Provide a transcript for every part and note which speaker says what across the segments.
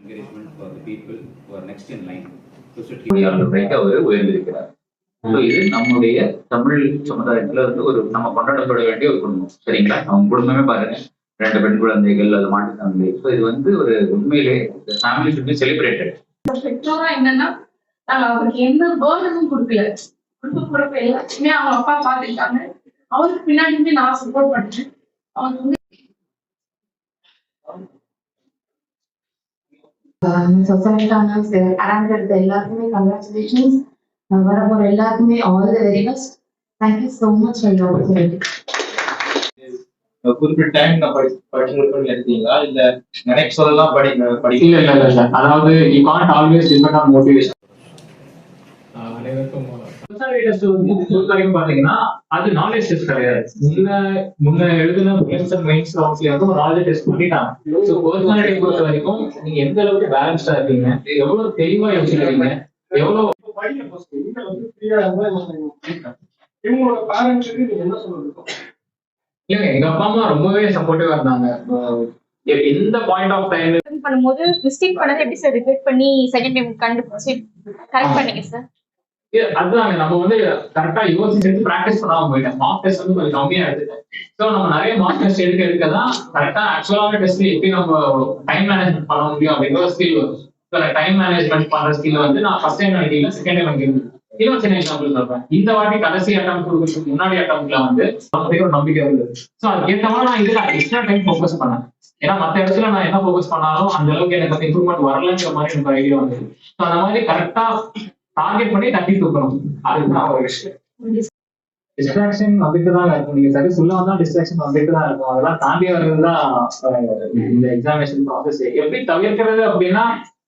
Speaker 1: encouragement for the people who are next in line. To sit here.
Speaker 2: மொழியாளர்களுக்கு அவர் உயர்ந்திருக்கிறார். இது நம்முடைய தமிழ் சமுதாயத்துல வந்து ஒரு நம்ம கொண்டாடப்பட வேண்டிய ஒரு குடும்பம். சரிங்களா? அவங்க குடும்பமே பாருங்க. ரெண்டு பெண் குழந்தைகள் அது மாட்டுத்தாங்க ஸோ இது வந்து ஒரு உண்மையிலே ஃபேமிலி celebrated.
Speaker 3: பெற்றோரா என்னன்னா அவருக்கு எந்த பேர்டனும் கொடுக்கல. குடும்ப பொறுப்பு எல்லாத்தையுமே அவங்க அப்பா பாத்துக்கிட்டாங்க அவருக்கு பின்னாடி இருந்து நான் சப்போர்ட் பண்ணேன் அவருக்கு வந்து
Speaker 4: சொசைட்டான அரேஞ்ச் எடுத்த எல்லாருக்குமே கங்க்ராச்சுலேஷன்ஸ் வரப்போற எல்லாருக்குமே all the very best thank you so much for your opportunity
Speaker 5: குறிப்பிட்ட டைம் நான் படி படிச்சுருக்கணும்னு எடுத்தீங்களா? இல்ல நினைக்க சொல்லலாம் படி படி
Speaker 6: இல்ல இல்ல இல்ல சார் அதாவது you can't always depend on motivation
Speaker 5: அனைவருக்கும்
Speaker 6: டெஸ்ட் வந்து பொறுத்த வரைக்கும் பாத்தீங்கன்னா அது நாலேஜ் டெஸ்ட் கிடையாது. முன்ன முன்ன எழுதுன மெயின்ஸ் அண்ட் மெயின்ஸ் ரவுண்ட்ஸ்ல வந்து ஒரு நாலேஜ் டெஸ்ட் பண்ணிட்டாங்க ஸோ பர்சனாலிட்டி பொறுத்த வரைக்கும் நீங்க எந்த அளவுக்கு பேலன்ஸ்டா இருக்கீங்க எவ்வளவு தெளிவா யோசிக்கிறீங்க எவ்வளவு
Speaker 7: இவங்களோட பேரண்ட்ஸுக்கு நீங்க என்ன சொல்லுங்க
Speaker 6: இல்லைங்க எங்க அப்பா அம்மா ரொம்பவே சப்போர்ட்டிவா இருந்தாங்க. எந்த பாயிண்ட் ஆஃப் டைம்
Speaker 8: பண்ணும்போது மிஸ்டேக் பண்ணதை எப்படி சார் ரிப்பீட் பண்ணி செகண்ட் டைம் கண்டுபிடிச்சு கரெக்ட் பண்ணீங்க சார்
Speaker 6: அதுதாங்க. நம்ம வந்து கரெக்டா யோசிச்சு எடுத்து ப்ராக்டிஸ் பண்ணாம போயிட்டேன் மார்க் டெஸ்ட் வந்து கொஞ்சம் கம்மியா எடுத்துட்டேன் ஸோ நம்ம நிறைய மார்க் டெஸ்ட் எடுக்க எடுக்க தான் கரெக்டா ஆக்சுவலான டெஸ்ட் எப்படி நம்ம டைம் மேனேஜ்மெண்ட் பண்ண முடியும் அப்படிங்கிற ஒரு ஸ்கில் வரும். டைம் மேனேஜ்மெண்ட் பண்ற ஸ்கில் வந்து நான் ஃபர்ஸ்ட் டைம் நினைக்கல செகண்ட் டைம் நினைக்கிறேன் இன்னும் சின்ன எக்ஸாம்பிள் சொல்றேன். இந்த வாட்டி கடைசி அட்டம் கொடுக்கறதுக்கு முன்னாடி அட்டம்ல வந்து நமக்கு ஒரு நம்பிக்கை இருந்தது ஸோ அதுக்கேற்ற மாதிரி நான் இதுல எக்ஸ்ட்ரா டைம் ஃபோக்கஸ் பண்ணேன். ஏன்னா மத்த இடத்துல நான் என்ன ஃபோக்கஸ் பண்ணாலும் அந்த அளவுக்கு எனக்கு அந்த இம்ப்ரூவ்மெண்ட் வரலன்ற மாதிரி எனக்கு ஐடியா வந்து ஸோ அந்த மாதிரி கரெக்டா டார்கெட் பண்ணி தட்டி தூக்கணும். அதுதான் ஒரு விஷயம். டிஸ்ட்ராக்ஷன் வந்துட்டு தான் இருக்கும். நீங்க சரி சொல்ல வந்தா டிஸ்ட்ராக்ஷன் வந்துட்டு தான் இருக்கும். அதெல்லாம் தாண்டி வர்றது தான் இந்த எக்ஸாமினேஷன் ப்ராசஸ் எப்படி தவிர்க்கிறது அப்படின்னா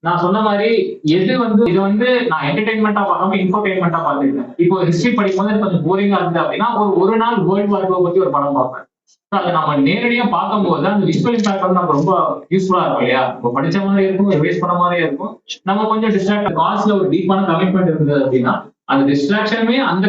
Speaker 6: நான் சொன்ன மாதிரி எது வந்து இது வந்து நான் என்டர்டைன்மெண்டா பார்க்காம இன்ஃபர்டைன்மெண்டா பார்த்துருக்கேன் இப்போ ஹிஸ்டரி படிக்கும் போது கொஞ்சம் போரிங்கா இருந்தது அப்படின்னா ஒரு ஒரு நாள் வேர்ல்டு வார்க்கை பத்தி ஒரு படம் பார்ப்பேன். அதை நம்ம நேரடியா பார்க்கும்போது அந்த விஷுவல் இம்பாக்ட் வந்து நமக்கு ரொம்ப யூஸ்ஃபுல்லா இருக்கும் இல்லையா? இப்போ படிச்ச மாதிரி இருக்கும் ரிவைஸ் பண்ண மாதிரியே இருக்கும். நம்ம கொஞ்சம் டிஸ்ட்ராக்ட் காஸ்ட்ல ஒரு டீப்பான கமிட்மெண்ட் இருந்தது அப்படின்னா அந்த டிஸ்ட்ராக்ஷனுமே அந்த